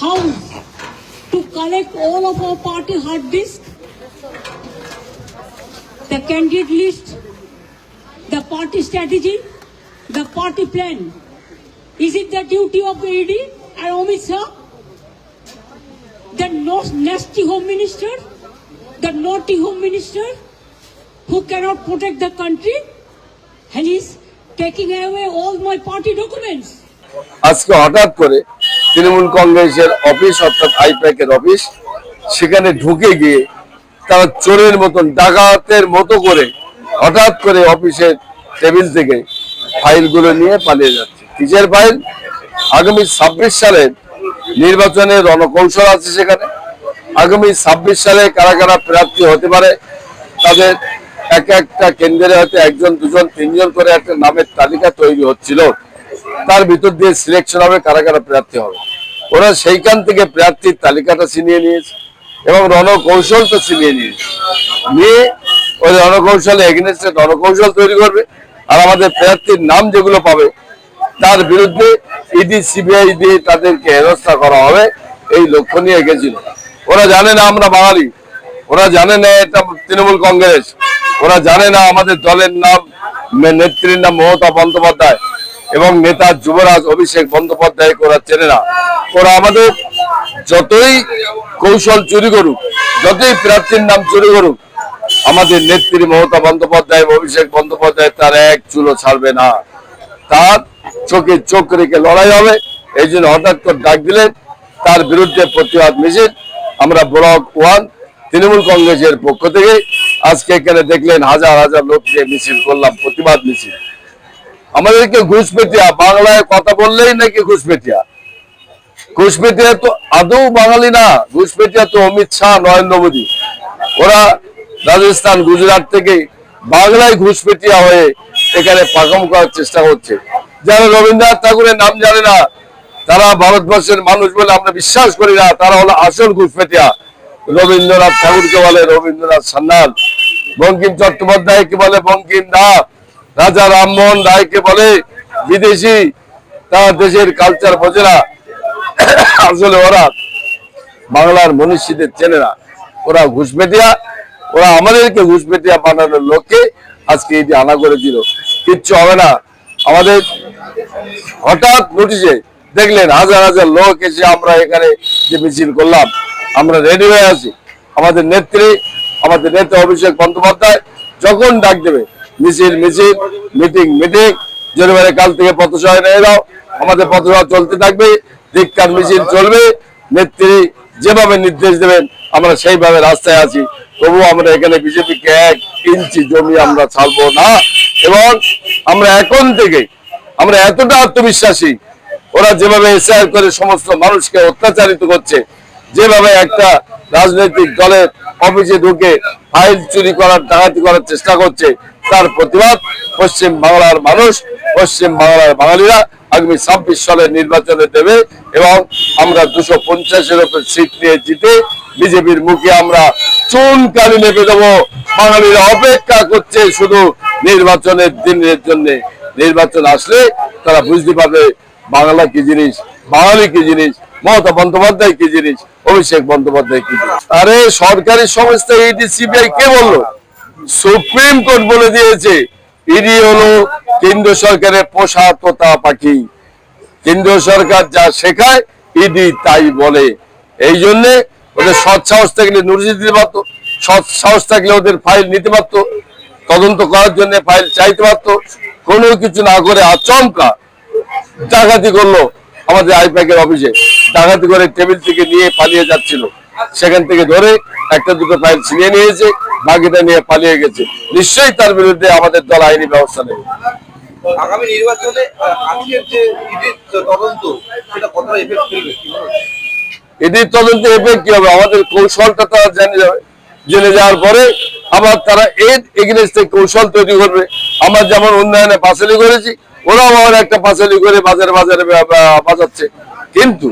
house to collect all of our party hard disk, the candidate list, the party strategy, the party plan. Is it the duty of ED and Amit Shah? The nasty home minister, the naughty home minister, who cannot protect the country, and he's taking away all my party documents. আজকে হঠাৎ করে তৃণমূল কংগ্রেসের office, অর্থাৎ আইপ্যাকের office, সেখানে ঢুকে গিয়ে তারা চোরের মতন, ডাকাতের মতো করে হঠাৎ করে অফিসের টেবিল থেকে ফাইলগুলো নিয়ে পালিয়ে যাচ্ছে। কিসের ফাইল? আগামী ছাব্বিশ সালের নির্বাচনের রণকৌশল আছে সেখানে। আগামী ছাব্বিশ সালে কারা কারা প্রার্থী হতে পারে, তাদের এক একটা কেন্দ্রে হয়তো একজন, দুজন, তিনজন করে একটা নামের তালিকা তৈরি হচ্ছিল। তার ভিতর দিয়ে সিলেকশন হবে, কারা কারা প্রার্থী হবে। ওরা সেইখান থেকে প্রার্থীর তালিকাটা ছিনিয়ে নিয়েছে এবং রণকৌশলটা ছিনিয়ে নিয়েছে। নিয়ে ওই রণকৌশলে এগেনস্টে রণকৌশল তৈরি করবে আর আমাদের প্রার্থীর নাম যেগুলো পাবে, তার বিরুদ্ধে ইডি, সিবিআই দিয়ে তাদেরকে হেনস্থা করা হবে, এই লক্ষ্য নিয়ে গেছিল ওরা জানে না আমরা বাঙালি, ওরা জানে না এটা তৃণমূল কংগ্রেস, ওরা জানে না আমাদের দলের নাম নেত্রীর নাম মমতা বন্দ্যোপাধ্যায় এবং নেতা যুবরাজ অভিষেক বন্দ্যোপাধ্যায় ওরা চেনে না। ওরা আমাদের যতই কৌশল চুরি করুক, যতই প্রার্থীর নাম চুরি করুক, আমাদের নেত্রী মমতা বন্দ্যোপাধ্যায় অভিষেক বন্দ্যোপাধ্যায় তার এক চুলো ছাড়বে না। তার চোখে চোখ রেখে লড়াই হবে, এই জন্য হঠাৎ করে ডাক দিলেন। তার বিরুদ্ধে প্রতিবাদ মিছিল, আমরা ব্লক ওয়ান, তৃণমূল কংগ্রেসের পক্ষ থেকে আজকে এখানে দেখলেন হাজার হাজার লোক নিয়ে মিছিল করলাম, প্রতিবাদ মিছিল। আমাদেরকে ঘুষপেটিয়া, বাংলায় কথা বললেই নাকি ঘুষপেটিয়া? ঘুষপেটিয়া তো আদৌ বাঙালি না, ঘুষপেটিয়া তো অমিত শাহ, নরেন্দ্র মোদী। ওরা রাজস্থান, গুজরাট থেকে বাংলায় ঘুষপেটিয়া হয়ে এখানে পাকাম করার চেষ্টা করছে। যারা রবীন্দ্রনাথ ঠাকুরের নাম জানে না, তারা ভারতবর্ষের মানুষ বলে আমরা বিশ্বাস করি না, তারা হলো আসল ঘুষপেটিয়া। রবীন্দ্রনাথ ঠাকুরকে বলে রবীন্দ্রনাথ সান্যাল, বঙ্কিম চট্টোপাধ্যায়কে বলে বঙ্কিম নাথ রাজা রামমোহন রায়কে বলে, বিদেশি তারা দেশের কালচার বোঝে আসলে ওরা বাংলার মনীষীদের চেনে না। ওরা ঘুষপেটিয়া ওরা আমাদেরকে ঘুষপেটিয়া বানানোর লক্ষ্যে আজকে এটি আনা করেছিল কিচ্ছু হবে না। আমাদের হঠাৎ নোটিশে দেখলেন হাজার হাজার লোক এসে আমরা এখানে যে মিছিল করলাম। আমরা রেডি হয়ে আছি। আমাদের নেত্রী, আমাদের নেতা অভিষেক বন্দ্যোপাধ্যায় যখন ডাক দেবে মিছিল মিছিল, মিটিং মিটিং। জরিমানে কাল থেকে পথসহায় নিয়ে দাও আমাদের পথসভা চলতে থাকবে, ধিক্কার, মিছিল চলবে। নেত্রী যেভাবে নির্দেশ দেবেন, আমরা সেইভাবে রাস্তায় আছি। তবু আমরা এখানে বিজেপিকে এক ইঞ্চি জমি আমরা ছাড়বো না। এবং আমরা এখন থেকে, আমরা এতটা আত্মবিশ্বাসী, ওরা যেভাবে এসআর করে সমস্ত মানুষকে অত্যাচারিত করছে, যেভাবে একটা রাজনৈতিক দলের অফিসে ঢুকে ফাইল চুরি করার, ডাকাতি করার চেষ্টা করছে তার প্রতিবাদ পশ্চিম বাংলার মানুষ, পশ্চিম বাংলার বাঙালিরা আগামী ছাব্বিশ সালের নির্বাচনে দেবে এবং আমরা দুশো পঞ্চাশের উপর সিট নিয়ে জিতে বিজেপির মুখে আমরা চুন কালি নেপে দেবো। বাঙালিরা অপেক্ষা করছে শুধু নির্বাচনের দিনের জন্য। নির্বাচন আসলে তারা বুঝতে পারবে বাংলা কি জিনিস, বাঙালি কি জিনিস, মমতা বন্দ্যোপাধ্যায় কি জিনিস, অভিষেক বন্দ্যোপাধ্যায় কি জিনিস। আরে সরকারি সংস্থা ইডি সিবিআই, কে বলল? সুপ্রিম কোর্ট বলে দিয়েছে, ইডি হলো কেন্দ্র সরকারের পোষা তোতা পাখি। কেন্দ্রীয় সরকার যা শেখায়, ইডি তাই বলে। এই জন্য ওদের সৎ সাহস থাকলে নোটিশ দিতে পারতো, সৎ সাহস থাকলে ওদের ফাইল নিতে পারতো, তদন্ত করার জন্য ফাইল চাইতে পারতো, কোনো কিছু না করে আচমকা ডাকাতি করল আমাদের আইপ্যাকের অফিসে। ডাকাতি করে টেবিল থেকে নিয়ে পালিয়ে যাচ্ছিল। সেখান থেকে ধরে একটা দুটো ফাইল ছিনিয়ে নিয়েছে বাকিটা নিয়ে পালিয়ে গেছে। নিশ্চয়ই তার বিরুদ্ধে আমাদের দল আইনি ব্যবস্থা নেবে। আগামী নির্বাচনে আজকের যে ইডির তদন্ত সেটা কতটা এফেক্ট ফেলবে? কি হচ্ছে? এদের তদন্তে এফেক্ট কি হবে? আমাদের কৌশলটা তারা জেনে যাবে। জেনে যাওয়ার পরে আবার তারা এর এগেনস্টে কৌশল তৈরি করবে। আমরা যেমন উন্নয়নে পাঁচালি করেছি ওরাও আমার একটা পাঁচালি করে বাজারে বাজারে বাজাচ্ছে। কিন্তু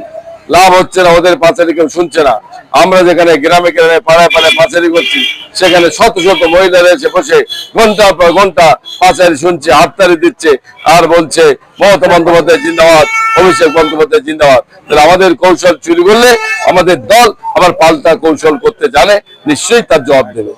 লাভ হচ্ছে না, ওদের পাচারি কেউ শুনছে না। আমরা যেখানে গ্রামে গ্রামে পাড়ায় পাড়ায় পাচারি করছি, সেখানে শত শত মহিলারা এসে বসে ঘণ্টার পর ঘণ্টা পাচারি শুনছে, হাততালি দিচ্ছে আর বলছে, মমতা বন্দ্যোপাধ্যায় জিন্দাবাদ, অভিষেক বন্দ্যোপাধ্যায় জিন্দাবাদ। তাহলে আমাদের কৌশল চুরি করলে আমাদের দল আবার পাল্টা কৌশল করতে জানে, নিশ্চয়ই তার জবাব দেবে।